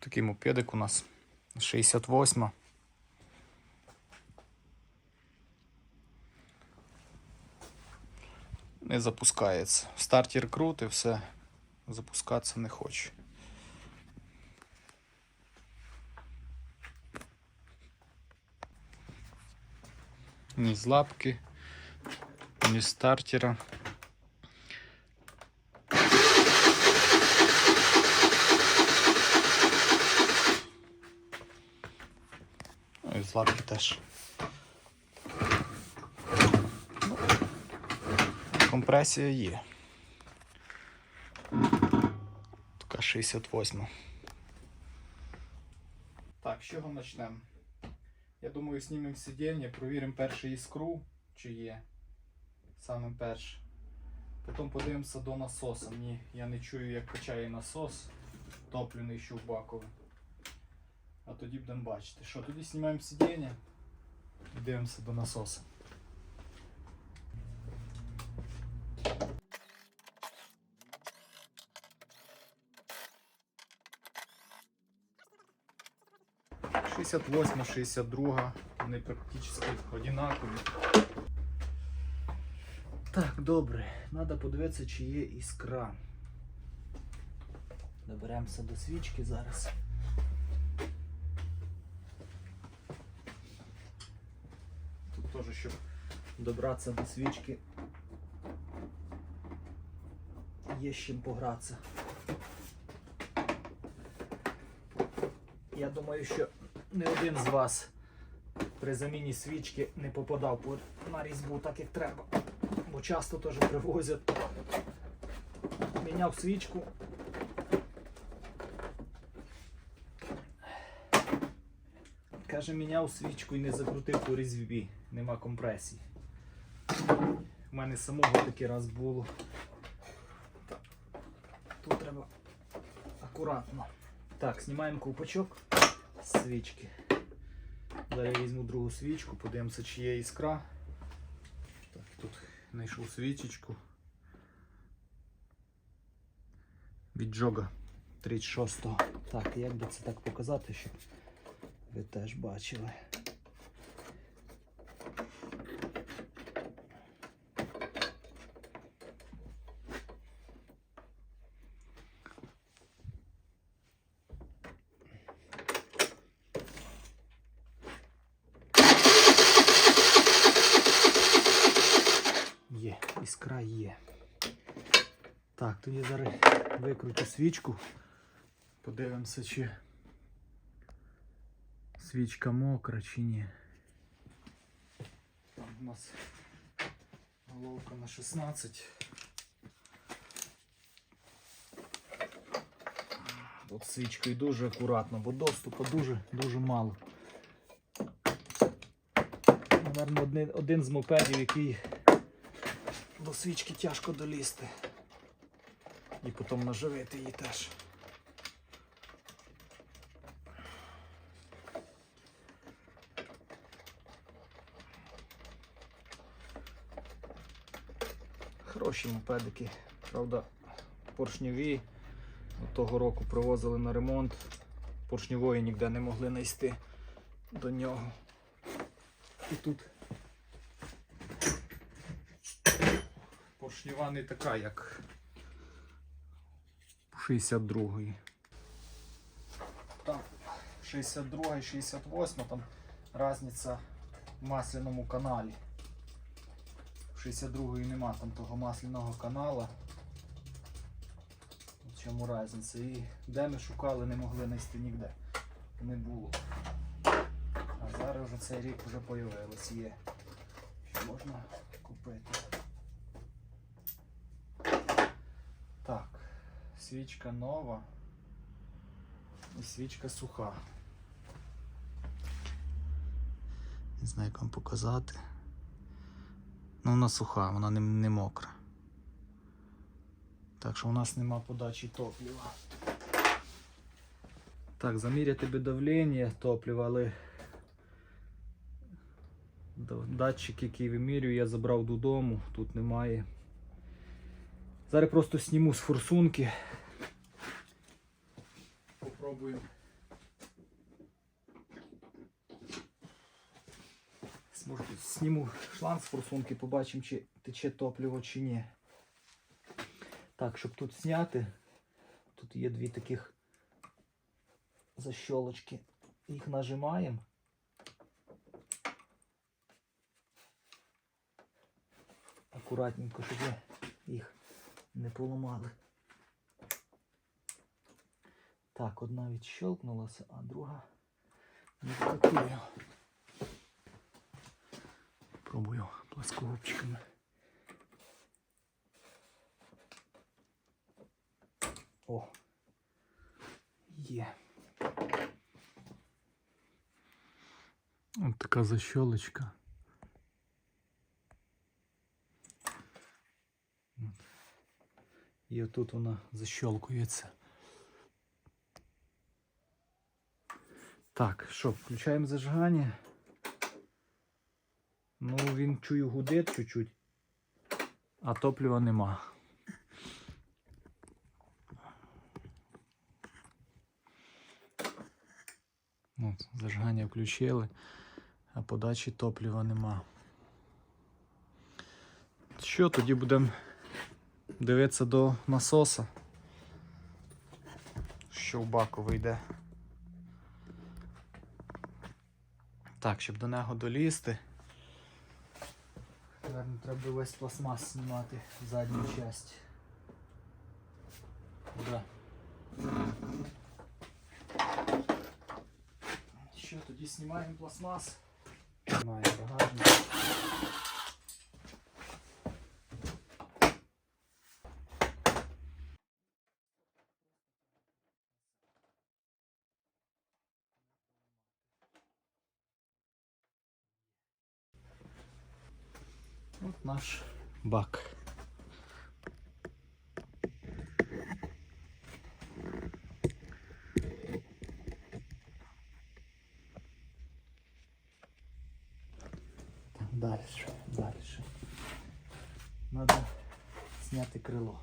Такий мопедик у нас 68. Не запускається. Стартер крутий, все. Запускатися не хоче. Ні з лапки, ні з стартера. З лапки теж. Компресія є. Така 68. Так, з чого почнемо? Я думаю, знімемо сидіння, провіримо першу іскру, чи є. Саме перше. Потім подивимося до насоса. Мені я не чую, як качає насос, топлений що в баковий. А тоді будемо бачити. Що, тоді знімаємо сидіння і дивимося до насоса. Шістдесят восьма, шістдесят друга, вони практично одинакові. Так, добре. Треба подивитися, чи є іскра. Доберемося до свічки зараз. Тут теж, щоб добратися до свічки, є з чим погратися. Я думаю, що не один з вас при заміні свічки не попадав на різьбу так, як треба. Бо часто теж привозять. Міняв свічку. Каже, міняв свічку і не закрутив по різьбі. Нема компресії. У мене самого такий раз було. Тут треба акуратно. Так, знімаємо ковпачок з свічки. Я візьму другу свічку, подивимося, чи є іскра. Так, тут знайшов свічечку. Від Джога 36-го. Так, як би це так показати, щоб ви теж бачили. Є, іскра є. Так, тоді зараз викрутю свічку. Подивимося, чи свічка мокра чи ні. Там у нас головка на 16. Тут свічкою дуже акуратно, бо доступу дуже дуже мало. Наверно, один, один з мопедів, який до свічки тяжко долізти. І потім наживити її теж. Хороші мопедики. Правда, поршньові. Того року привозили на ремонт. Поршньової ніде не могли знайти до нього. І тут поршнева не така, як 62-ї. Там 62 і 68 там різниця в масляному каналі. 62-ї нема там того масляного канала. В чому різниця? І де ми шукали, не могли знайти ніде. Не було. А зараз вже цей рік вже появилось, є. Що можна купити. Так, свічка нова і свічка суха. Не знаю, як вам показати. Ну, вона суха, вона не, не мокра. Так що у нас нема подачі топлива. Так, заміряти би давлення топлива, але датчик, який вимірюю, я забрав додому, тут немає. Зараз просто сніму з форсунки. Попробуємо. Може, сніму шланг з форсунки, побачимо, чи тече топливо, чи ні. Так, щоб тут зняти, тут є дві таких защолочки. Їх нажимаємо. Акуратненько, щоб їх не поламали. Так, одна відщелкнулася, а друга не працює. Пробую плоскогубчиками. О! Є. От така защолочка. І отут вона защелкується. Так, що, включаємо зажигання. Ну, він чую гудить чуть-чуть, а топлива нема. От, зажигання включили, а подачі топлива нема. Що, тоді будемо дивитися до насоса. Що в баку вийде. Так, щоб до нього долізти. Наверно, треба весь пластмас знімати задню часть. Да. Що, тоді знімаємо пластмас. Знімаємо багажник. От наш бак. Дальше, дальше. Надо зняти крило.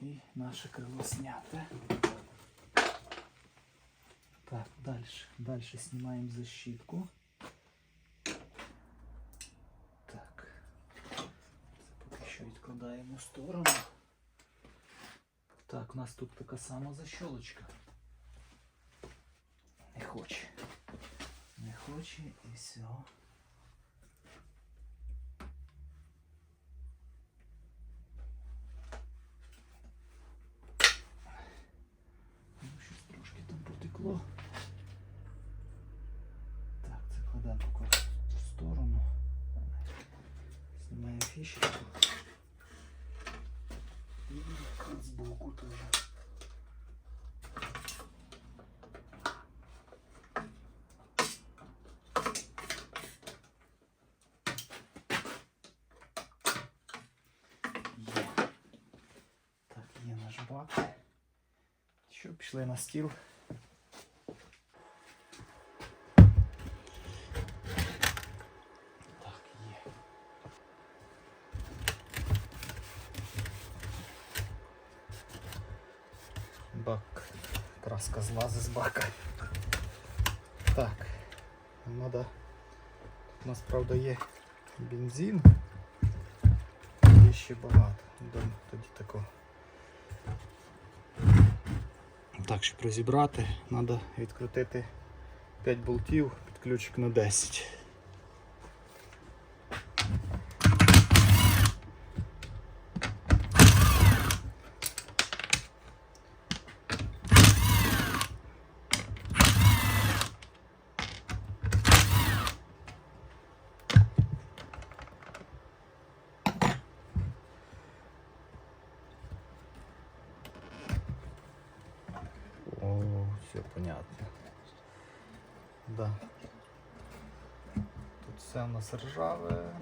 І наше крило зняте. Так, дальше. Дальше снимаем защитку. відкладаємо в сторону. Так, у нас тут така сама защолочка. Не хоче. Не хоче і все. з боку теж. Є. Так, є наш бак. Що, пішли на стіл. Бака. Так. Надо. Тут у нас, правда, є бензин. Є ще багато. Дам тоді такого. Так, щоб розібрати, треба відкрутити 5 болтів під ключик на 10. Понятно. Да. Тут все у нас ржаве.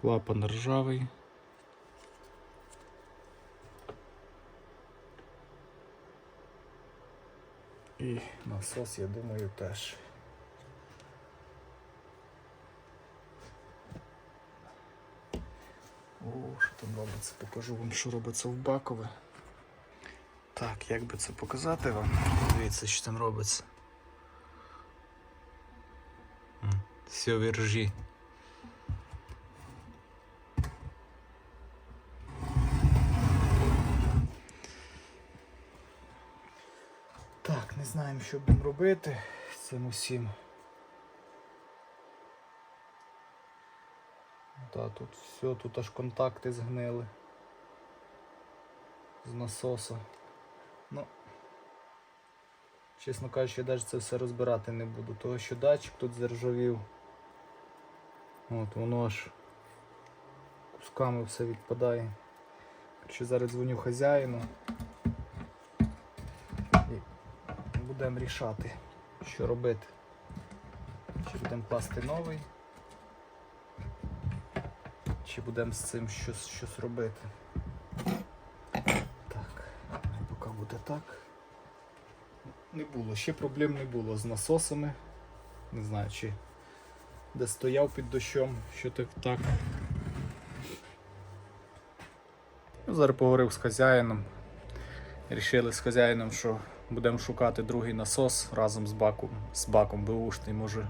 Клапан ржавий. І насос, я думаю, теж. О, що там робиться? Покажу вам, що робиться в Бакове. Так, як би це показати вам? Дивіться, що там робиться. Все вержі. Так, не знаємо, що будемо робити з цим усім. Та тут все, тут аж контакти згнили з насоса. Ну, чесно кажучи, я навіть це все розбирати не буду, того що датчик тут заржавів. От воно аж кусками все відпадає. Короче, зараз дзвоню хазяїну і будемо рішати, що робити. Чи будемо класти новий, чи будемо з цим щось, щось робити. Так, поки буде так. Не було, ще проблем не було з насосами. Не знаю, чи де стояв під дощом, що так так. Ну, Зараз поговорив з хазяїном. Рішили з хазяїном, що будемо шукати другий насос разом з баком, з баком беушний, може.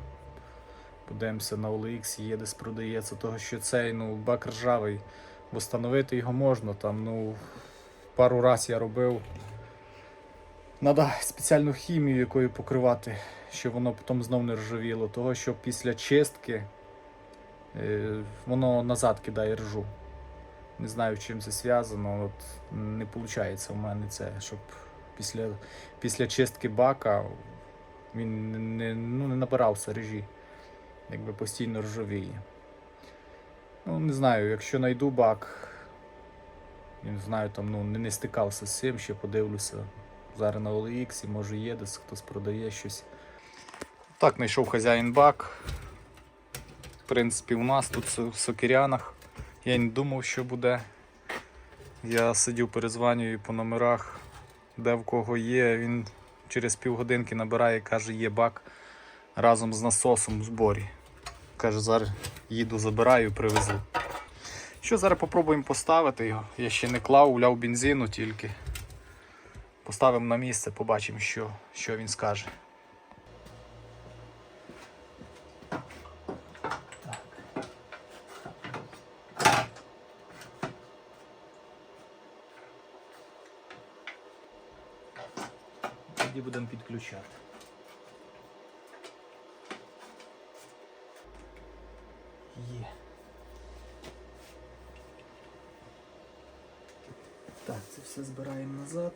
Подивимося на OLX, є десь продається, того що цей ну, бак ржавий. Встановити його можна, там, ну, пару раз я робив. Надо спеціальну хімію якою покривати, щоб воно потім знов не ржавіло. Того, що після чистки е, воно назад кидає ржу. Не знаю, чим це зв'язано. От не виходить у мене це, щоб після, після чистки бака він не, ну, не набирався режі. Якби постійно ржавіє. Ну, не знаю, якщо знайду бак, не знаю, там ну, не, стикався з цим, ще подивлюся. Зараз на OLX, і може є десь хтось продає щось. Так, знайшов хазяїн бак. В принципі, у нас тут в Сокирянах. Я не думав, що буде. Я сидів, перезванюю по номерах, де в кого є. Він через півгодинки набирає, каже, є бак разом з насосом в зборі. Каже, зараз їду, забираю, привезу. Що зараз попробуємо поставити його. Я ще не клав, уляв бензину тільки. Поставимо на місце, побачимо, що, що він скаже. Тоді будемо підключати. Є. Так, це все збираємо назад.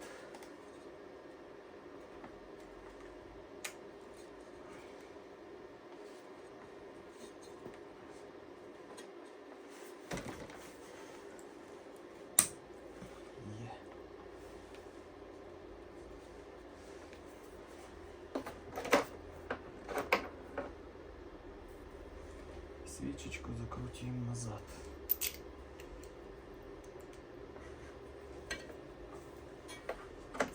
Свічечку закрутимо назад.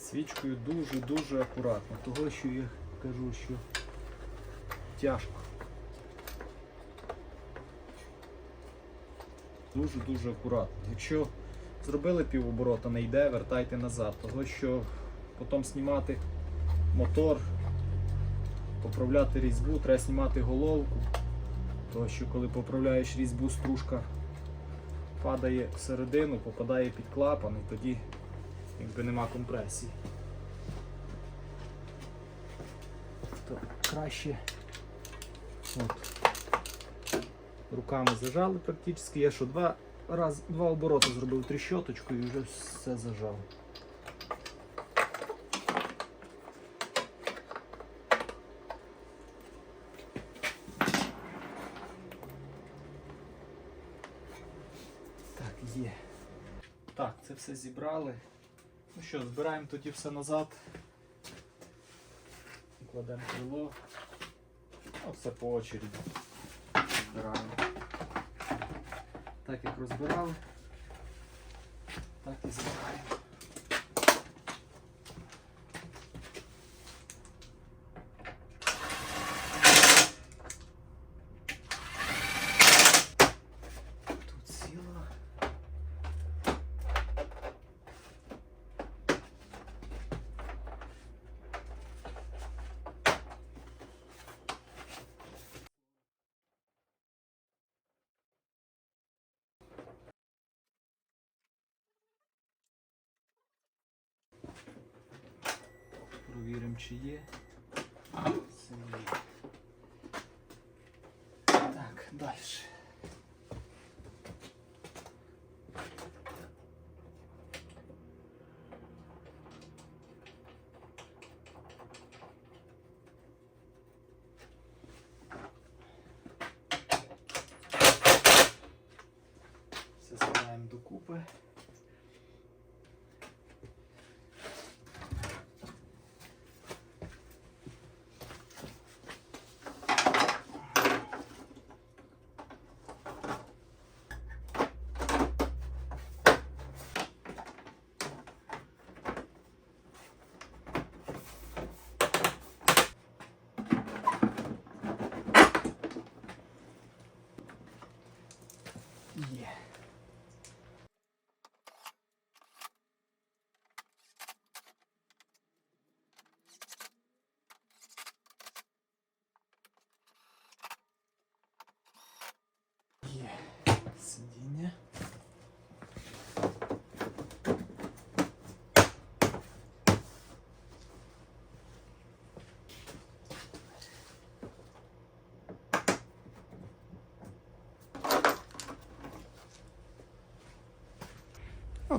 Свічкою дуже-дуже акуратно, того що я кажу, що тяжко. Дуже-дуже акуратно. Якщо зробили півоборота, не йде, вертайте назад, того що потім знімати мотор, поправляти різьбу, треба знімати головку. Тому що коли поправляєш різьбу, стружка падає всередину, попадає під клапан і тоді якби нема компресії. То краще от, руками зажали практично. Я що два, раз, два обороти зробив тріщоточку і вже все зажав. Так, є. Так, це все зібрали. Ну що, збираємо тоді все назад. Кладемо крило. Ну, все по очереді. Збираємо. Так як розбирали, так і збираємо. Провіримо, чи є. Все є. Так, далі. Все складаємо докупи.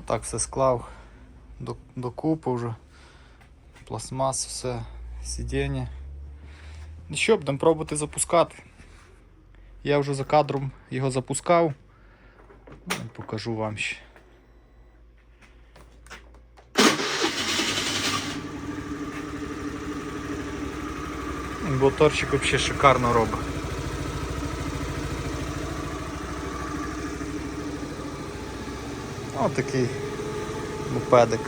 Отак все склав до, докупи вже. Пластмас, все, сидіння. Ну що, будемо пробувати запускати. Я вже за кадром його запускав. Ну, Покажу вам ще. Моторчик взагалі шикарно робить. Ось такий мопедик.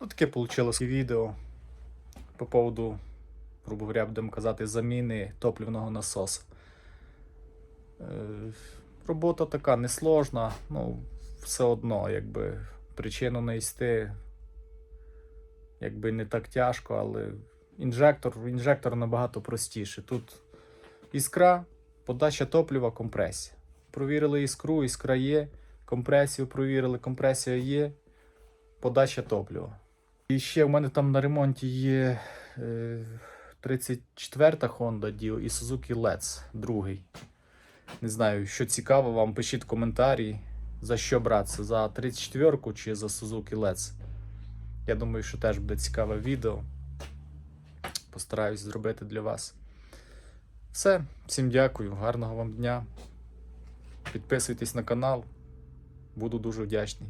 Ну, таке вийшло відео по поводу, грубо говоря, будемо казати, заміни топливного насоса. Е, Робота така несложна, ну, все одно, якби причину знайти, якби не так тяжко, але інжектор, інжектор набагато простіше. Тут іскра, подача топлива, компресія. Провірили іскру, іскра є, компресію провірили, компресія є, подача топлива. І ще в мене там на ремонті є е, 34-та Honda Dio і Suzuki Let's, другий. Не знаю, що цікаво вам, пишіть коментарі, за що братися, за 34-ку чи за Suzuki Let's. Я думаю, що теж буде цікаве відео. Постараюсь зробити для вас. Все, всім дякую, гарного вам дня. Підписуйтесь на канал, буду дуже вдячний.